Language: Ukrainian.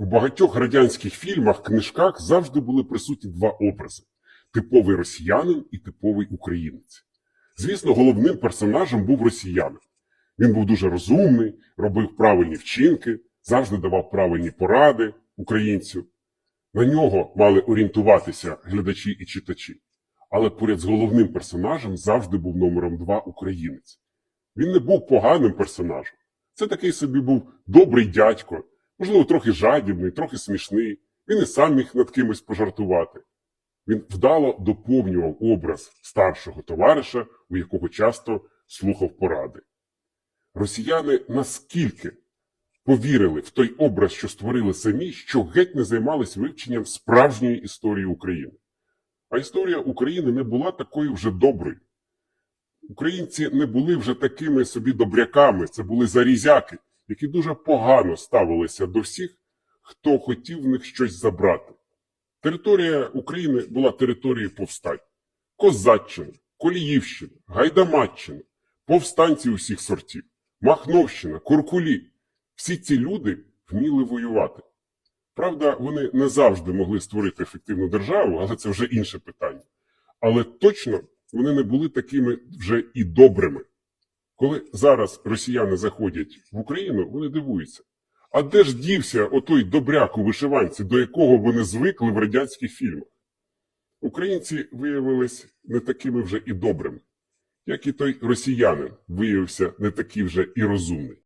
У багатьох радянських фільмах, книжках завжди були присутні два образи: типовий росіянин і типовий українець. Звісно, головним персонажем був росіянин. Він був дуже розумний, робив правильні вчинки, завжди давав правильні поради українцю. На нього мали орієнтуватися глядачі і читачі. Але поряд з головним персонажем завжди був номером два українець. Він не був поганим персонажем. Це такий собі був добрий дядько, можливо, трохи жадібний, трохи смішний. Він і сам міг над кимось пожартувати. Він вдало доповнював образ старшого товариша, у якого часто слухав поради. Росіяни наскільки повірили в той образ, що створили самі, що геть не займались вивченням справжньої історії України. А історія України не була такою вже доброю. Українці не були вже такими собі добряками, це були зарізяки, які дуже погано ставилися до всіх, хто хотів в них щось забрати. Територія України була територією повстань. Козаччина, Коліївщина, Гайдамаччина, повстанці усіх сортів, Махновщина, Куркулі. Всі ці люди вміли воювати. Правда, вони не завжди могли створити ефективну державу, але це вже інше питання. Але точно вони не були такими вже і добрими. Коли зараз росіяни заходять в Україну, вони дивуються. А де ж дівся отой добряк у вишиванці, до якого вони звикли в радянських фільмах? Українці виявилися не такими вже і добрими, як і той росіянин виявився не такий вже і розумний.